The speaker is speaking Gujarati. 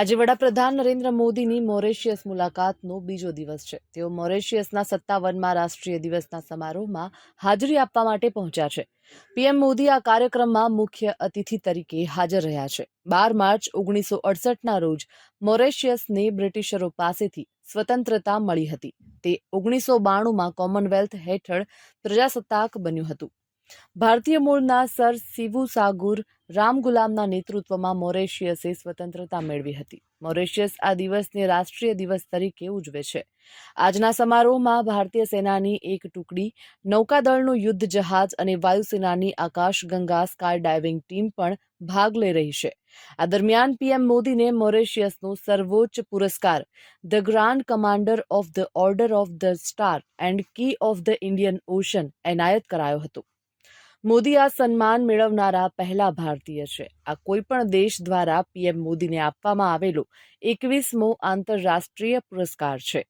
આજે વડાપ્રધાન નરેન્દ્ર મોદીની મોરેશિયસ મુલાકાતનો બીજો દિવસ છે. તેઓ મોરેશિયસના સત્તાવનમાં રાષ્ટ્રીય દિવસના સમારોહમાં હાજરી આપવા માટે પહોંચ્યા છે. પીએમ મોદી આ કાર્યક્રમમાં મુખ્ય અતિથિ તરીકે હાજર રહ્યા છે. બાર માર્ચ ઓગણીસો અડસઠના રોજ મોરેશિયસને બ્રિટિશરો પાસેથી સ્વતંત્રતા મળી હતી. તે ઓગણીસો બાણુંમાં કોમનવેલ્થ હેઠળ પ્રજાસત્તાક બન્યું હતું. ભારતીય મૂળના સર સિવુ સાગુર રામગુલામના નેતૃત્વમાં મોરેશિયસે સ્વતંત્રતા મેળવી હતી. મોરેશિયસ આ દિવસને રાષ્ટ્રીય દિવસ તરીકે ઉજવે છે. આજના સમારોહમાં ભારતીય સેનાની એક ટુકડી, નૌકાદળનું યુદ્ધ જહાજ અને વાયુસેનાની આકાશગંગા સ્કાય ડાઇવિંગ ટીમ પણ ભાગ લઈ રહી છે. આ દરમિયાન પીએમ મોદીને મોરેશિયસનો સર્વોચ્ચ પુરસ્કાર, the Grand Commander of the Order of the Star and Key of the Indian Ocean એનાયત કરાયો હતો. મોદી આ સન્માન મેળવનારા પહેલા ભારતીય છે. આ કોઈપણ દેશ દ્વારા પીએમ મોદીને આપવામાં આવેલો એકવીસમો આંતરરાષ્ટ્રીય પુરસ્કાર છે.